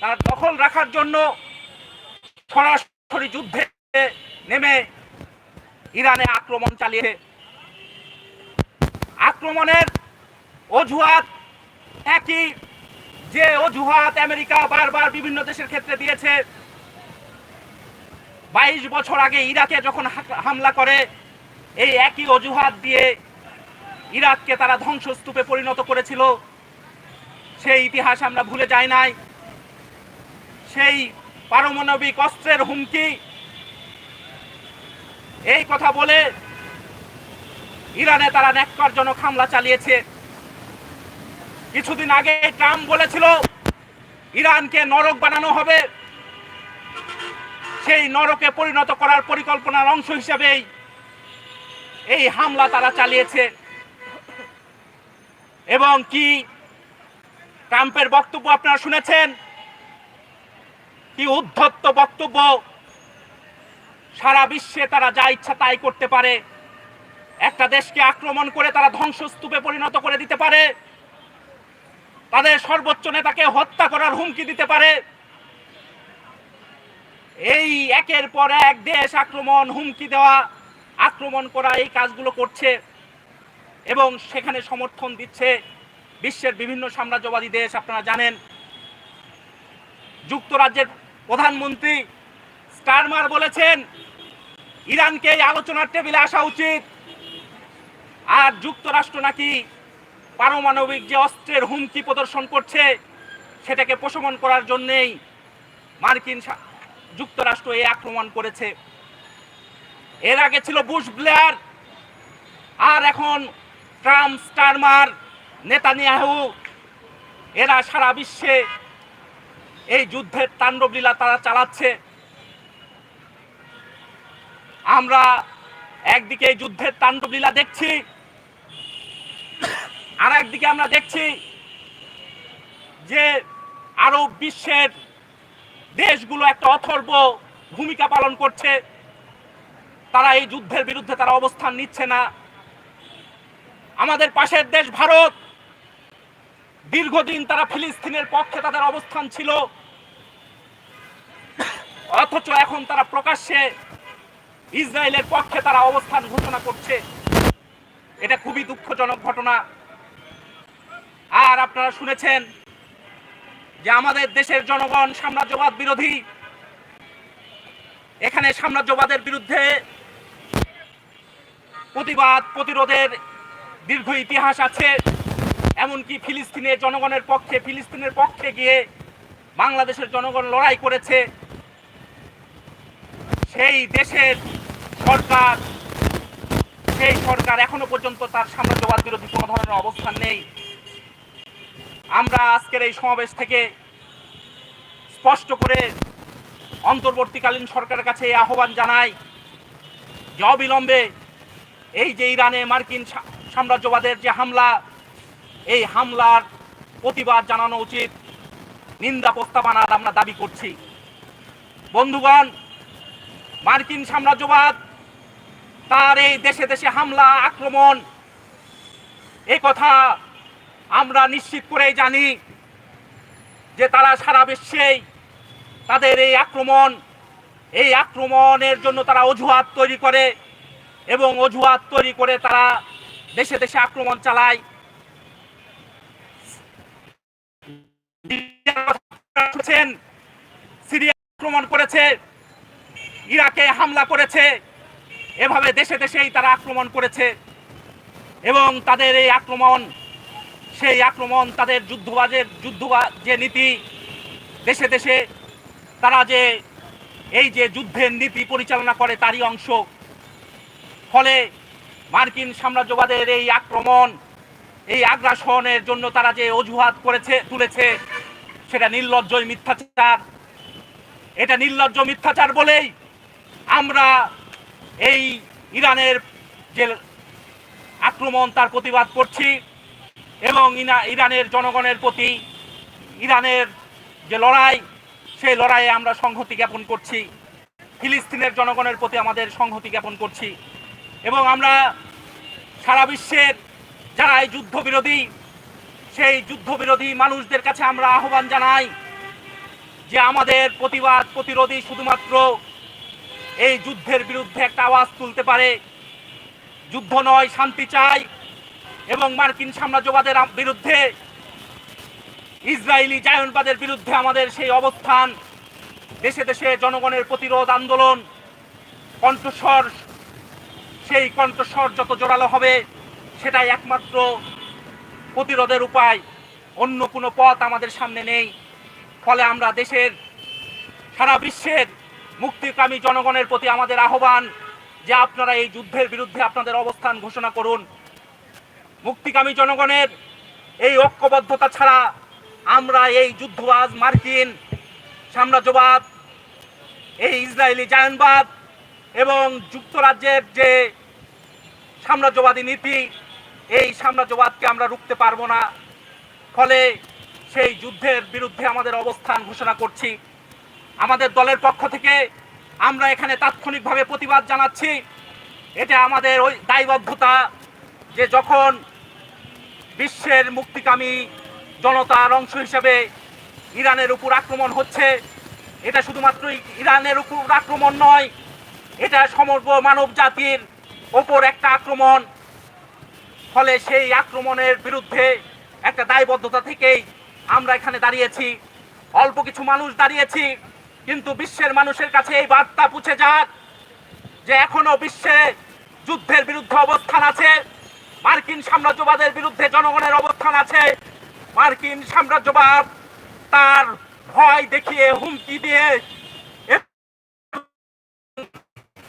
তার দখল রাখার জন্য সরাসরি যুদ্ধে নেমে ইরানে আক্রমণ চালিয়ে আক্রমণের অজুহাত একই যে অজুহাত আমেরিকা বারবার বিভিন্ন দেশের ক্ষেত্রে দিয়েছে। বাইশ বছর আগে ইরাকে যখন হামলা করে, এই একই অজুহাত দিয়ে ইরাককে তারা ধ্বংসস্তূপে পরিণত করেছিল। সেই ইতিহাস আমরা ভুলে যাই নাই। সেই পারমাণবিক অস্ত্রের হুমকি। এই কথা বলে ইরানে তারা ন্যাক্কারজনক হামলা চালিয়েছে। কিছুদিন আগে ট্রাম্প বলেছিল, ইরানকে নরক বানানো হবে। সেই নরকে পরিণত করার পরিকল্পনার অংশ হিসেবেই এই হামলা তারা চালিয়েছে। এবং কি ট্রাম্পের বক্তব্য আপনারা শুনেছেন? কি উদ্ধত্ত বক্তব্য? সারা বিশ্বে তারা যা ইচ্ছা তাই করতে পারে। একটা দেশকে আক্রমণ করে তারা ধ্বংসস্তূপে পরিণত করে দিতে পারে। তাদের সর্বোচ্চ নেতাকে হত্যা করার হুমকি দিতে পারে। এই একের পর এক দেশ আক্রমণ, হুমকি দেওয়া, আক্রমণ করা এই কাজগুলো করছে এবং সেখানে সমর্থন দিচ্ছে বিশ্বের বিভিন্ন সাম্রাজ্যবাদী দেশ, আপনারা জানেন। যুক্তরাজ্যের প্রধানমন্ত্রী স্টারমার বলেছেন, ইরানকে এই আলোচনার টেবিলে আসা উচিত। আর যুক্তরাষ্ট্র নাকি পারমাণবিক যে অস্ত্রের হুমকি প্রদর্শন করছে, সেটাকে প্রশমন করার জন্যেই মার্কিন যুক্তরাষ্ট্র এই আক্রমণ করেছে। এর আগে ছিল বুশ ব্লেয়ার, আর এখন ট্রাম্প স্টারমার নেতানিয়াহু, এরা সারা বিশ্বে এই যুদ্ধের তাণ্ডবলীলা তারা চালাচ্ছে। আমরা একদিকে এই যুদ্ধের তাণ্ডবলীলা দেখছি আর একদিকে আমরা দেখছি যে আরব বিশ্বের দেশগুলো একটা অথর্ব ভূমিকা পালন করছে। তারা এই যুদ্ধের বিরুদ্ধে তারা অবস্থান নিচ্ছে না। আমাদের পাশের দেশ ভারত, দীর্ঘদিন তারা ফিলিস্তিনের পক্ষে তাদের অবস্থান ছিল। অথচ এখন তারা প্রকাশ্যে ইসরায়েলের পক্ষে তারা অবস্থান ঘোষণা করছে। এটা খুবই দুঃখজনক ঘটনা। আর আপনারা শুনেছেন যে আমাদের দেশের জনগণ সাম্রাজ্যবাদ বিরোধী। এখানে সাম্রাজ্যবাদের বিরুদ্ধে প্রতিবাদ, প্রতিরোধের দীর্ঘ ইতিহাস আছে। এমনকি ফিলিস্তিনের জনগণের পক্ষে, ফিলিস্তিনের পক্ষে গিয়ে বাংলাদেশের জনগণ লড়াই করেছে। সেই দেশের সরকার, সেই সরকার এখনও পর্যন্ত তার সাম্রাজ্যবাদ বিরোধী কোনো ধরনের অবস্থান নেই। আমরা আজকের এই সমাবেশ থেকে স্পষ্ট করে অন্তর্বর্তীকালীন সরকারের কাছে এই আহ্বান জানাই যে অবিলম্বে এই যে ইরানে মার্কিন সাম্রাজ্যবাদের যে হামলা, এই হামলার প্রতিবাদ জানানো উচিত। নিন্দা প্রস্তাবনার আমরা দাবি করছি। বন্ধুগণ মার্কিন সাম্রাজ্যবাদ, তার এই দেশে দেশে হামলা, আক্রমণ এই কথা আমরা নিশ্চিত করেই জানি যে তারা সারা বিশ্বেই তাদের এই আক্রমণ, এই আক্রমণের জন্য তারা অজুহাত তৈরি করে এবং অজুহাত তৈরি করে তারা দেশে দেশে আক্রমণ চালায়। ইরাকে হামলা করেছে। এভাবে দেশে দেশেই তারা আক্রমণ করেছে। এবং তাদের এই আক্রমণ, সেই আক্রমণ, তাদের যুদ্ধবাজের যুদ্ধ যে নীতি, দেশে দেশে তারা যে, এই যে যুদ্ধের নীতি পরিচালনা করে তারই অংশ। ফলে মার্কিন সাম্রাজ্যবাদের এই আক্রমণ, এই আগ্রাসনের জন্য তারা যে অজুহাত করেছে, তুলেছে, সেটা নির্লজ্জই মিথ্যাচার। এটা নির্লজ্জ মিথ্যাচার বলেই আমরা এই ইরানের যে আক্রমণ, তার প্রতিবাদ করছি এবং ইরানের জনগণের প্রতি ইরানের যে লড়াই, সেই লড়াইয়ে আমরা সংহতি জ্ঞাপন করছি। ফিলিস্তিনের জনগণের প্রতি আমাদের সংহতি জ্ঞাপন করছি এবং আমরা সারা বিশ্বের যারা এই যুদ্ধবিরোধী, সেই যুদ্ধবিরোধী মানুষদের কাছে আমরা আহ্বান জানাই যে আমাদের প্রতিবাদ প্রতিরোধী শুধুমাত্র এই যুদ্ধের বিরুদ্ধে একটা আওয়াজ তুলতে পারে। যুদ্ধ নয়, শান্তি চাই এবং মার্কিন সাম্রাজ্যবাদের বিরুদ্ধে, ইসরায়েলি জায়নবাদের বিরুদ্ধে আমাদের সেই অবস্থান। দেশে দেশে জনগণের প্রতিরোধ আন্দোলন, কণ্ঠস্বর, সেই কণ্ঠস্বর যত জোরালো হবে, সেটাই একমাত্র প্রতিরোধের উপায়। অন্য কোনো পথ আমাদের সামনে নেই। ফলে আমরা দেশের, সারা বিশ্বের মুক্তিকামী জনগণের প্রতি আমাদের আহ্বান যে আপনারা এই যুদ্ধের বিরুদ্ধে আপনাদের অবস্থান ঘোষণা করুন। মুক্তিকামী জনগণের এই ঐক্যবদ্ধতা ছাড়া আমরা এই যুদ্ধবাজ মার্কিন সাম্রাজ্যবাদ, এই ইসরায়েলি জায়নবাদ এবং যুক্তরাজ্যের যে সাম্রাজ্যবাদী নীতি, এই সাম্রাজ্যবাদকে আমরা রুখতে পারব না। ফলে সেই যুদ্ধের বিরুদ্ধে আমাদের অবস্থান ঘোষণা করছি। আমাদের দলের পক্ষ থেকে আমরা এখানে তাৎক্ষণিকভাবে প্রতিবাদ জানাচ্ছি। এটা আমাদের ওই দায়বদ্ধতা যে যখন বিশ্বের মুক্তিকামী জনতার অংশ হিসেবে ইরানের উপর আক্রমণ হচ্ছে, এটা শুধুমাত্র ইরানের উপর আক্রমণ নয়, এটা সমগ্র মানব জাতির ওপর একটা আক্রমণ। ফলে সেই আক্রমণের বিরুদ্ধে একটা দায়বদ্ধতা থেকেই আমরা এখানে দাঁড়িয়েছি। অল্প কিছু মানুষ দাঁড়িয়েছি। কিন্তু বিশ্বের মানুষের কাছে এই বার্তা পুছে যাক যে এখনও বিশ্বে যুদ্ধের বিরুদ্ধে অবস্থান আছে, মার্কিন সাম্রাজ্যবাদের বিরুদ্ধে জনগণের অবস্থান আছে, মার্কিন সাম্রাজ্যবাদ তার ভয় দেখিয়ে হুমকি দিয়ে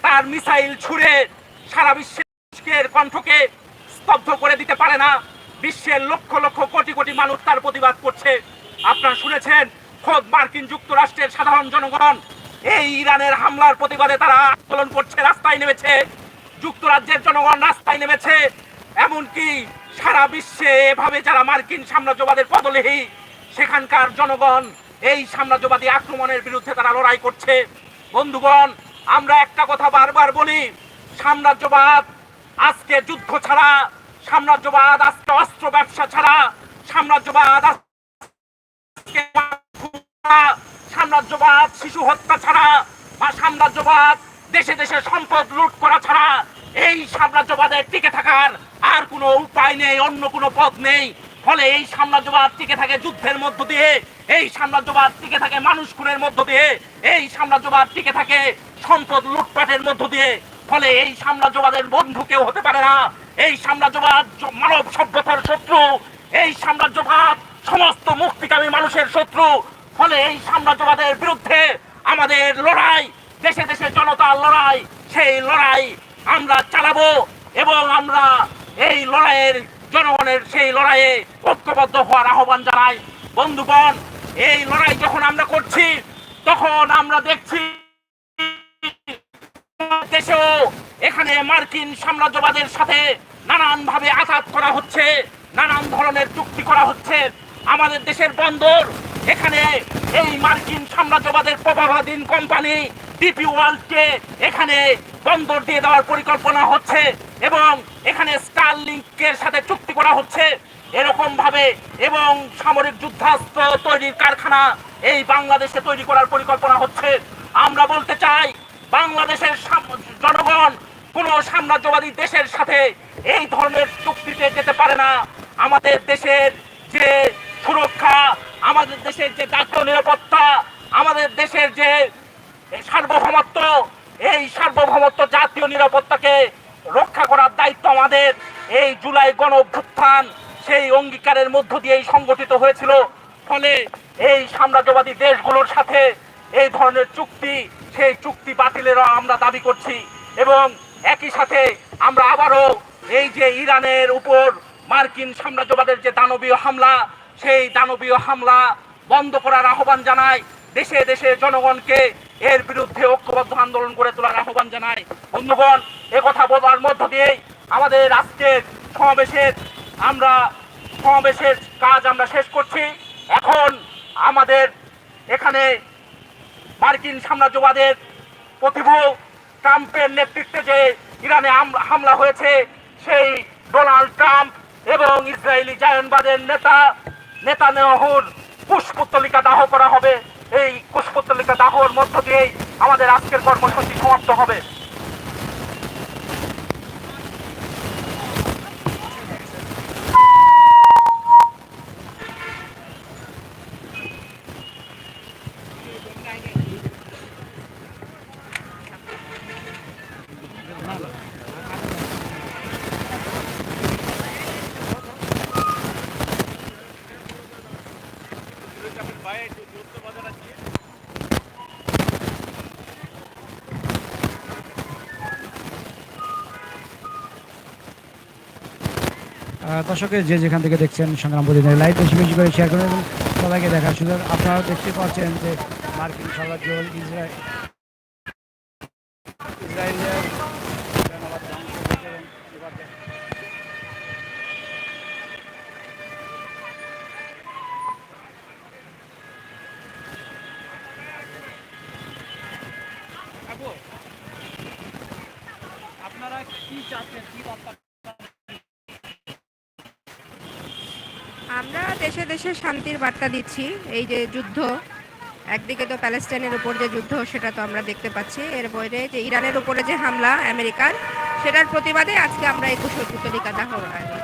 তার মিসাইল ছুড়ে সারা বিশ্বের কণ্ঠকে স্তব্ধ করে দিতে পারে না। বিশ্বের লক্ষ লক্ষ কোটি কোটি মানুষ তার প্রতিবাদ করছে। আপনারা শুনেছেন খোদ মার্কিন যুক্তরাষ্ট্রের সাধারণ জনগণ, এই ইরানের হামলার প্রতিবাদে তারা আন্দোলন করছে, রাস্তায় নেমেছে। যুক্তরাজ্যের জনগণ রাস্তায় নেমেছে। এমনকি সারা বিশ্বে এভাবে যারা মার্কিন সাম্রাজ্যবাদের পদলেহী, সেখানকার জনগণ এই সাম্রাজ্যবাদী আক্রমণের বিরুদ্ধে তারা লড়াই করছে। বন্ধুগণ, আমরা একটা কথা বারবার বলি, সাম্রাজ্যবাদ আজকে যুদ্ধ ছাড়া, সাম্রাজ্যবাদ আজকে অস্ত্র ব্যবসা ছাড়া, সাম্রাজ্যবাদ আজকে সাম্রাজ্যবাদ, শিশু হত্যা ছাড়া বা সাম্রাজ্যবাদ, দেশে দেশে সম্পদ লুট করা ছাড়া, এই সাম্রাজ্যবাদের টিকে থাকার আর কোনো উপায় নেই, অন্য কোনো পথ নেই। ফলে এই সাম্রাজ্যবাদ টিকে থাকে যুদ্ধের মধ্য দিয়ে, এই সাম্রাজ্যবাদ টিকে থাকে মানুষ খুনের মধ্য দিয়ে, এই সাম্রাজ্যবাদ টিকে থাকে সম্পদ লুটপাটের মধ্য দিয়ে। ফলে এই সাম্রাজ্যবাদের বন্ধু কেউ হতে পারে না। এই সাম্রাজ্যবাদ মানব সভ্যতার শত্রু। এই সাম্রাজ্যবাদ সমস্ত মুক্তিকামী মানুষের শত্রু। ফলে এই সাম্রাজ্যবাদের বিরুদ্ধে আমাদের লড়াই, দেশে দেশে জনতার লড়াই, সেই লড়াই আমরা চালাবো এবং আমরা এই লড়াইয়ের জনগণের সেই লড়াইয়ে ঐক্যবদ্ধ হওয়ার আহ্বান জানাই। বন্ধুগণ, এই লড়াই যখন আমরা করছি, তখন আমরা দেখছি দেশেও এখানে মার্কিন সাম্রাজ্যবাদের সাথে নানান ভাবে আঘাত করা হচ্ছে, নানান ধরনের চুক্তি করা হচ্ছে। আমাদের দেশের বন্দর এখানে এই মার্কিন সাম্রাজ্যবাদের প্রভাবাধীন কোম্পানি ডিপি ওয়ার্ল্ডকে এখানে বন্দর দিয়ে দেওয়ার পরিকল্পনা হচ্ছে এবং এখানে স্টারলিংকের সাথে চুক্তি করা হচ্ছে। এরকম ভাবে এবং সামরিক যুদ্ধাস্ত্র তৈরির কারখানা এই বাংলাদেশে তৈরি করার পরিকল্পনা হচ্ছে। আমরা বলতে চাই, বাংলাদেশের জনগণ কোন সাম্রাজ্যবাদী দেশের সাথে এই ধরনের চুক্তিতে যেতে পারে না। আমাদের দেশের যে সুরক্ষা আমাদের দেশের যে জাতীয় নিরাপত্তা, আমাদের দেশের যে সার্বভৌমত্ব, এই সার্বভৌমত্ব জাতীয় নিরাপত্তাকে রক্ষা করার দায়িত্ব আমাদের। এই জুলাই গণ অভ্যুত্থান সেই অঙ্গীকারের মধ্য দিয়েই সংগঠিত হয়েছিল। ফলে এই সাম্রাজ্যবাদী দেশগুলোর সাথে এই ধরনের চুক্তি, সেই চুক্তি বাতিলেরও আমরা দাবি করছি। এবং একই সাথে আমরা আবারও এই যে ইরানের উপর মার্কিন সাম্রাজ্যবাদের যে দানবীয় হামলা সেই দানবীয় হামলা বন্ধ করার আহ্বান জানায়। দেশে দেশে জনগণকে এর বিরুদ্ধে ঐক্যবদ্ধ আন্দোলন করে তোলার আহ্বান জানায়। বন্ধুগণ কথা বলার মধ্য দিয়েই আমাদের আজকের সমাবেশের আমরা, সমাবেশের কাজ আমরা শেষ করছি। এখন আমাদের এখানে মার্কিন সাম্রাজ্যবাদের প্রতিভু ট্রাম্পের নেতৃত্বে যে ইরানে হামলা হয়েছে, সেই ডোনাল্ড ট্রাম্প এবং ইসরায়েলি জায়নবাদের নেতা নেতা নেওয়াহুর পুষ্পতলিকা দাহ করা হবে। এই কুশপুত্তলিকা দাহর মধ্য দিয়েই আমাদের আজকের কর্মসূচি সমাপ্ত হবে। দর্শকের যে যেখান থেকে দেখছেন সংগ্রাম প্রতিদিনের লাইভ বেশি বেশি করে শেয়ার করুন এবং সবাইকে দেখার সুযোগ। আপনারা দেখতে পাচ্ছেন যে মার্কিন সাম্রাজ্য ইসরায়েল ইসরায়েলের জনগণ ধ্বংস করছে এবং এবার দেখ- আপনারা কি চাচ্ছেন কি বার্তা আমরা দেশে দেশে শান্তির বার্তা দিচ্ছি। এই যে যুদ্ধ, একদিকে তো প্যালেস্টাইনের উপর যে যুদ্ধ, সেটা তো আমরা দেখতে পাচ্ছি। এর বাইরে যে ইরানের উপরে যে হামলা আমেরিকার, সেটার প্রতিবাদে আজকে আমরা একুশে পুতলিকা দাহ আয়োজন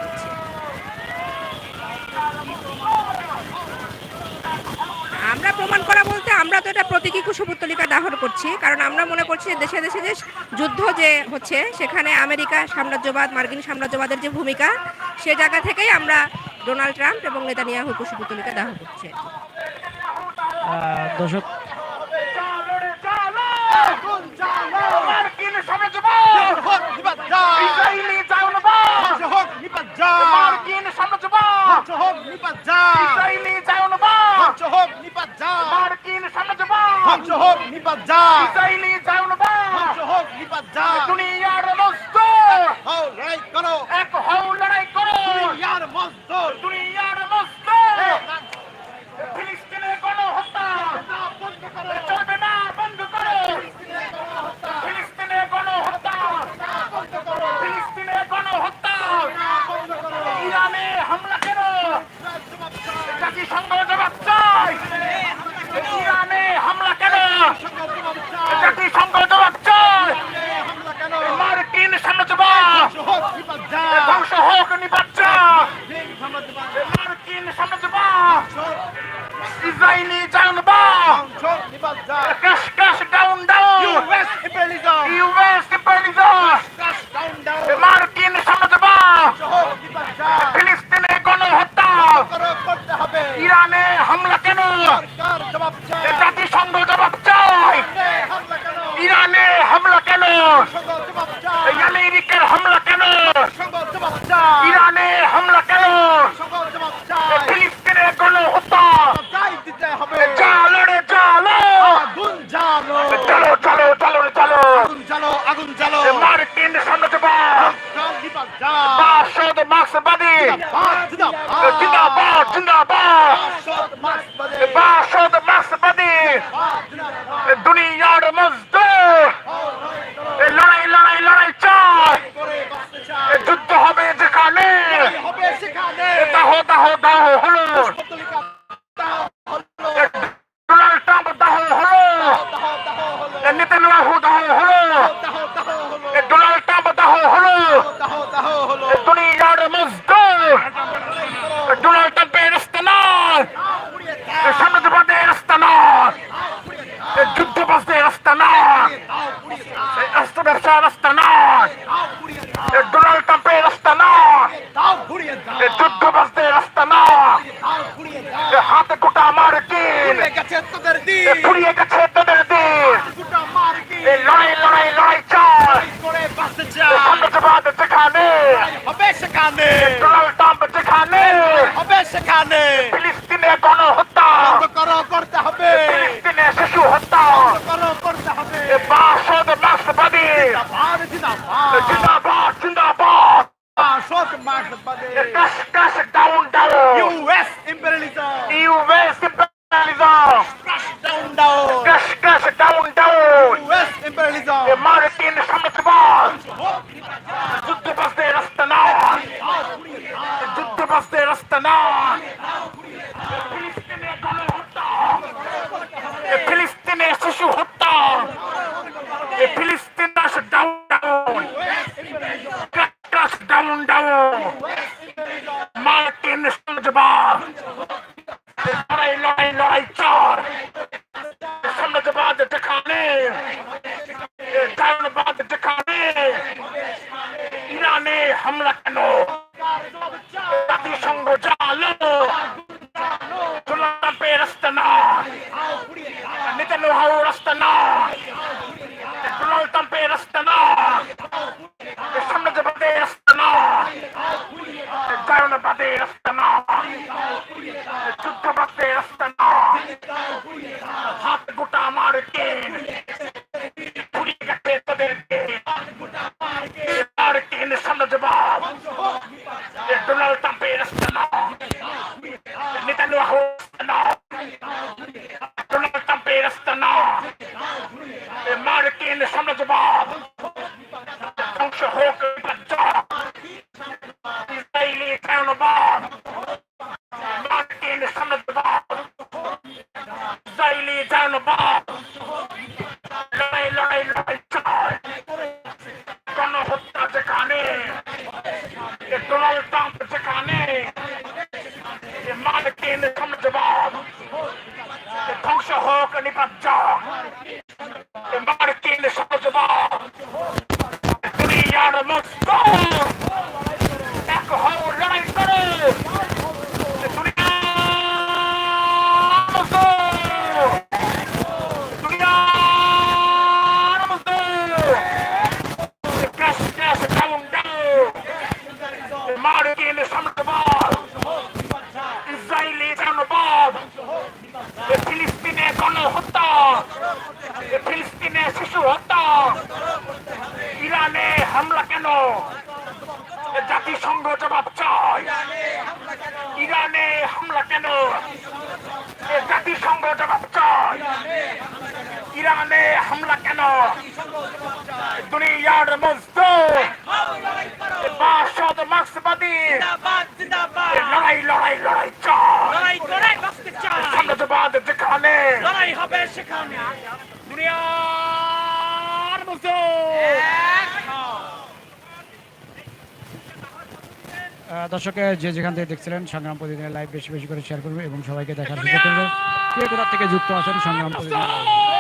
আমরা প্রমাণ করা বলতে আমরা তো এটা প্রতীকী কুশপুত্তলিকা দাহন করছি, কারণ আমরা মনে করছি যে দেশে দেশে যে যুদ্ধ যে হচ্ছে, সেখানে আমেরিকা সাম্রাজ্যবাদ, মার্কিন সাম্রাজ্যবাদের যে ভূমিকা, সে জায়গা থেকেই আমরা ডোনাল্ড ট্রাম্প এবং নেতানিয়াহু কুশপুত্তলিকা দাহ করছি। আর কি। আহ, দর্শক ইসরায়েলি জায়নবাদ মার্কিন সাম্রাজ্যবাদ ইসরায়েলি জায়নবাদ মার্কিন সাম্রাজ্যবাদ ইসরায়েলি জায়নবাদ দুনিয়ার মজদুর এক হও লড়াই করো দুনিয়ার মজদুর ফিলিস্তিনে গণহত্যা চলবে না বন্ধ করো ফিলিস্তিনে গণহত্যা ফিলিস্তিনে গণহত্যা ইরানে হামলা কেন জাতিসংঘ জবাব চাই ইরানে হামলা কেন জাতিসংঘ জবাব চাই মার্কিন সাম্রাজ্যবাদ ধ্বংস হোক নিবাচ্চা মার্কিন সাম্রাজ্যবাদ ইসরায়েলি জায়নবাদ ক্যাশ ক্যাশ ডাউন ডাউন ইউএস ইম্পেরিয়ালিজম মার্কিন সাম্রাজ্যবাদ ফিলিস্তিনে গণহত্যা ইরানে হামলা কেন জাতিসংঘ জবাব চাই ইরানে হামলা কেন আমেরিকার হামলা কেন ইরানে হামলা কেন ফিলিস্তিনে গণহত্যা চালো রে চালো চলো চলো চলো রে চলো আগুন জ্বালো মার্কিন সাম্রাজ্যবাদ বাসদ মার্ক্সবাদী জিন্দাবাদ জিন্দাবাদ বাসদ মার্ক্সবাদী দুনিয়ার মজদুর এ লড়াই লড়াই লড়াই চাই যুদ্ধ হবে যেখানে। দাহ দাহ Crash down, down. US imperialism. US imperialism. Crash down, down. Crash, crash down, down. US imperialism. The লড়াই হবে সেখানে। দুনিয়ার দর্শকে যে যেখান থেকে দেখছিলেন সংগ্রাম প্রতিদিনের লাইভ বেশি বেশি করে শেয়ার করবে এবং সবাইকে দেখার সুযোগ করবে। কে কোথা থেকে যুক্ত আছেন সংগ্রাম প্রতিদিন